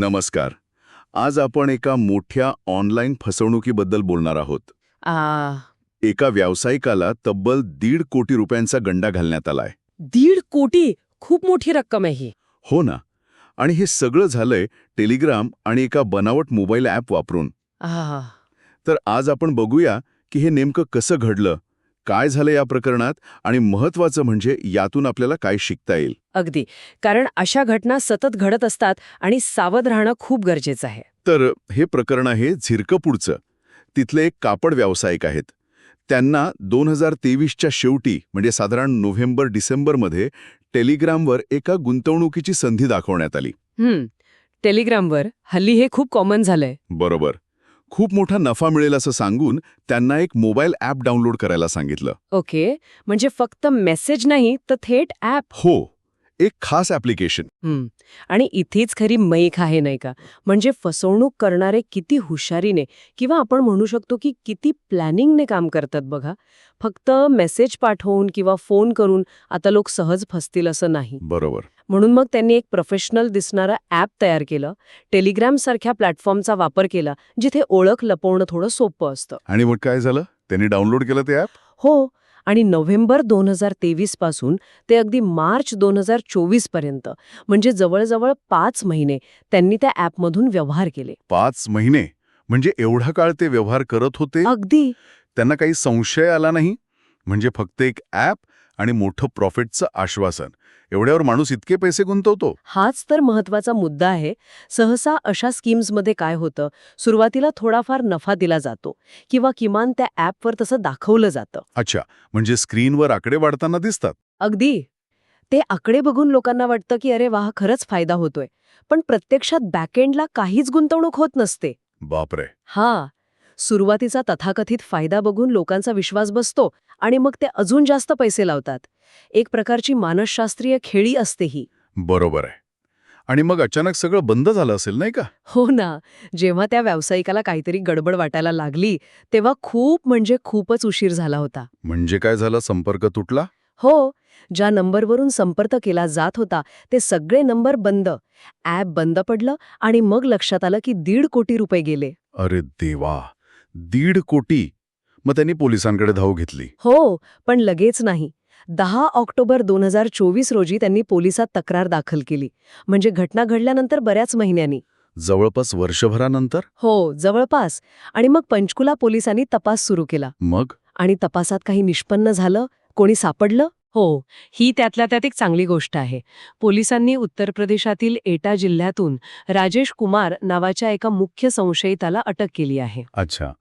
नमस्कार. आज आपण एका मोठ्या ऑनलाईन फसवणुकीबद्दल बोलणार आहोत. आ, एका व्यावसायिकाला तब्बल दीड कोटी रुपयांचा गंडा घालण्यात आलाय. दीड कोटी? खूप मोठी रक्कम आहे ही. हो ना. आणि हे सगळं झालंय टेलिग्राम आणि एका बनावट मोबाईल ॲप वापरून. आ, तर आज आपण बघूया की हे नेमकं कसं घडलं. काय झालं या प्रकरणात आणि महत्वाचं म्हणजे यातून आपल्याला काय शिकता येईल? अगदी. कारण अशा घटना सतत घडत असतात आणि सावध राहणं खूप गरजेचं आहे. तर हे प्रकरण आहे झिरकपूरचं. तिथले एक कापड व्यावसायिक आहेत. त्यांना दोन हजार तेवीसच्या शेवटी म्हणजे साधारण नोव्हेंबर डिसेंबरमध्ये टेलिग्रामवर एका गुंतवणुकीची संधी दाखवण्यात आली. टेलिग्रामवर हल्ली हे खूप कॉमन झालंय. बरोबर. खूप मोठा नफा मिळेल असं सांगून त्यांना एक मोबाईल ॲप डाउनलोड करायला सांगितलं. ओके म्हणजे फक्त मेसेज नाही तर थेट ॲप. हो एक खास ॲप्लिकेशन. आणि इथेच खरी मैख आहे नाही का? म्हणजे फसवणूक करणारे किती हुशारीने किंवा आपण म्हणू शकतो की किती प्लॅनिंगने काम करतात बघा. फक्त मेसेज पाठवून किंवा फोन करून आता लोक सहज फसतील असं नाही. बरोबर. म्हणून मग त्यांनी एक प्रोफेशनल दिसणारं ॲप तयार केलं. टेलिग्राम सारख्या प्लॅटफॉर्मचा वापर केला जिथे ओळख लपवणं थोडं सोपं असतं. आणि मग काय झालं? त्यांनी डाउनलोड केलं ते ॲप हो आणि नोव्हेंबर दोन हजार तेवीसपासून ते अगदी मार्च दोन हजार चोवीसपर्यंत म्हणजे जवळजवळ पाच महिने त्यांनी त्या ॲपमधून व्यवहार केले. पाच महिने? म्हणजे एवढा काळ ते व्यवहार करत होते? अगदी. त्यांना काही संशय आला नाही? म्हणजे फक्त एक ॲप आणि मोठं प्रॉफिटचं आश्वासन. एवढ्यावर माणूस इतके पैसे गुंतवतो? हाच तर महत्त्वाचा मुद्दा आहे. सहसा अशा स्कीम्समध्ये काय होतं? सुरुवातीला थोडाफार नफा दिला जातो किंवा किमान त्या ॲपवर तसं दाखवलं जातं. अच्छा म्हणजे स्क्रीनवर आकडे वाढताना दिसतात? अगदी. ते आकडे बघून लोकांना वाटतं की अरे वाह खरंच फायदा होतोय. पण प्रत्यक्षात बॅकएंडला काहीच गुंतवणूक होत नसते. बापरे. हा. सुरुवातीचा तथाकथित फायदा बघून लोकांचा विश्वास बसतो आणि मग ते अजून जास्त पैसे लावतात. एक प्रकारची मानसशास्त्रीय खेळी असते ही. बरोबर आहे. आणि मग अचानक सगळं बंद झालं असेल नाही का? हो ना. जेव्हा त्या व्यावसायिकाला काहीतरी गडबड वाटायला लागली तेव्हा खूप म्हणजे खूपच उशीर झाला होता. म्हणजे काय झालं? संपर्क तुटला? हो. ज्या नंबरवरून संपर्क केला जात होता ते सगळे नंबर बंद. ॲप बंद पडलं आणि मग लक्षात आलं की दीड कोटी रुपये गेले. अरे देवा! दीड कोटी मग त्यांनी पोलिसांकडे धाव घेतली. हो पण लगेच नाही. दहा ऑक्टोबर दोन हजार चोवीस रोजी त्यांनी पोलिसात तक्रार दाखल केली. म्हणजे घटना घडल्यानंतर बऱ्याच महिन्यांनी. जवळपास वर्षभरानंतर? हो जवळपास. आणि मग पंचकुला पोलिसांनी तपास सुरू केला. मग? आणि तपासात काही निष्पन्न झालं? कोणी सापडलं? हो ही त्यातल्या त्यात एक चांगली गोष्ट आहे. पोलिसांनी उत्तर प्रदेशातील एटा जिल्ह्यातून राजेश कुमार नावाच्या एका मुख्य संशयिताला अटक केली आहे. अच्छा.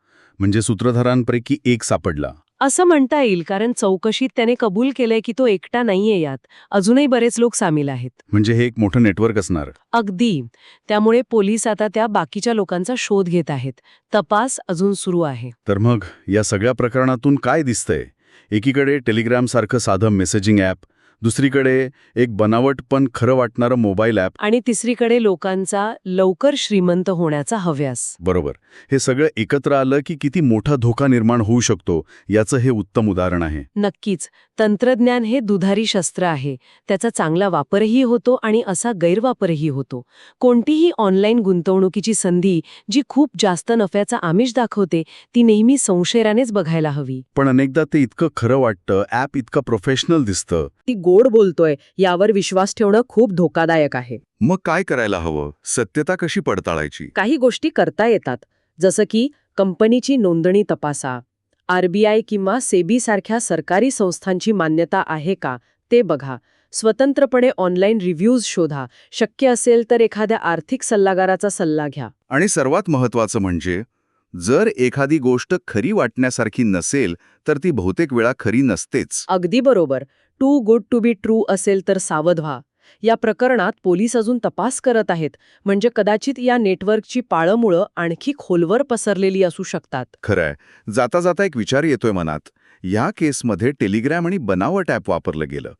म्हणजे सूत्रधारांपैकी एक सापडला. असं म्हणता येईल कारण चौकशीत त्याने कबूल केलंय की तो एकटा नाहीये यात. अजूनही बरेच लोक सामील आहेत. म्हणजे हे एक मोठं नेटवर्क असणार. अगदी. त्यामुळे पोलीस आता त्या बाकीच्या लोकांचा शोध घेत आहेत. तपास अजून सुरू आहे. तर मग या सगळ्या प्रकरणातून काय दिसतंय? एकीकडे टेलिग्राम सारखं साधं मेसेजिंग ॲप दुसरीकडे एक बनावट पण खरं वाटणारं मोबाईल ॲप आणि तिसरीकडे लोकांचा लवकर श्रीमंत होण्याचा हव्यास. बरोबर. हे सगळं एकत्र आलं की किती मोठा धोका निर्माण होऊ शकतो याचं हे उत्तम उदाहरण आहे. नक्कीच. तंत्रज्ञान हे दुधारी शस्त्र आहे. त्याचा चांगला वापरही होतो आणि असा गैरवापरही होतो. कोणतीही ऑनलाईन गुंतवणुकीची संधी जी खूप जास्त नफ्याचा आमिष दाखवते ती नेहमी संशयानेच बघायला हवी. पण अनेकदा ते इतकं खरं वाटतं ॲप इतकं प्रोफेशनल दिसतं. ती गोड बोलतोय यावर विश्वास ठेवणं खूप धोकादायक आहे. मग काय करायला हवं? सत्यता कशी पडताळायची? काही गोष्टी करता येतात. जसं की कंपनीची नोंदणी तपासा. आरबीआय किंवा सेबी सारख्या सरकारी संस्थांची मान्यता आहे का ते बघा. स्वतंत्रपणे ऑनलाईन रिव्ह्यूज शोधा. शक्य असेल तर एखाद्या आर्थिक सल्लागाराचा सल्ला घ्या. आणि सर्वात महत्वाचं म्हणजे जर एखादी गोष्ट खरी वाटण्यासारखी नसेल तर ती बहुतेक वेळा खरी नसतेच. अगदी बरोबर. Too good to be true असेल तर सावध व्हा. या प्रकरणात पोलीस अजून तपास करत आहेत म्हणजे कदाचित या नेटवर्कची पाळंमुळं आणखी खोलवर पसरलेली असू शकतात. खरंय. जाता जाता एक विचार येतोय मनात. या केसमध्ये टेलिग्राम आणि बनावट ॲप वापरलं गेलं.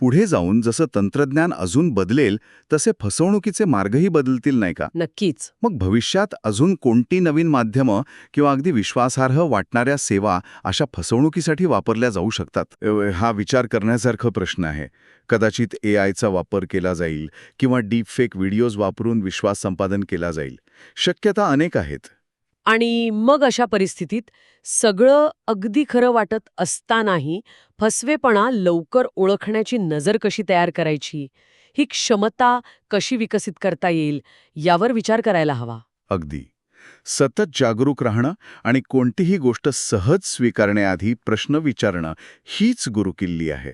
पुढे जाऊन जसं तंत्रज्ञान अजून बदलेल तसे फसवणुकीचे मार्गही बदलतील नाही का? नक्कीच. मग भविष्यात अजून कोणती नवीन माध्यमं किंवा अगदी विश्वासार्ह वाटणाऱ्या सेवा अशा फसवणुकीसाठी वापरल्या जाऊ शकतात? हा विचार करण्यासारखा प्रश्न आहे. कदाचित ए आयचा वापर केला जाईल किंवा डीपफेक व्हिडिओज वापरून विश्वास संपादन केला जाईल. शक्यता अनेक आहेत. आणि मग अशा परिस्थितीत सगळं अगदी खरं वाटत असतानाही फसवेपणा लवकर ओळखण्याची नजर कशी तयार करायची? ही क्षमता कशी विकसित करता येईल? यावर विचार करायला हवा. अगदी. सतत जागरूक राहणं आणि कोणतीही गोष्ट सहज स्वीकारण्याआधी प्रश्न विचारणं हीच गुरुकिल्ली आहे.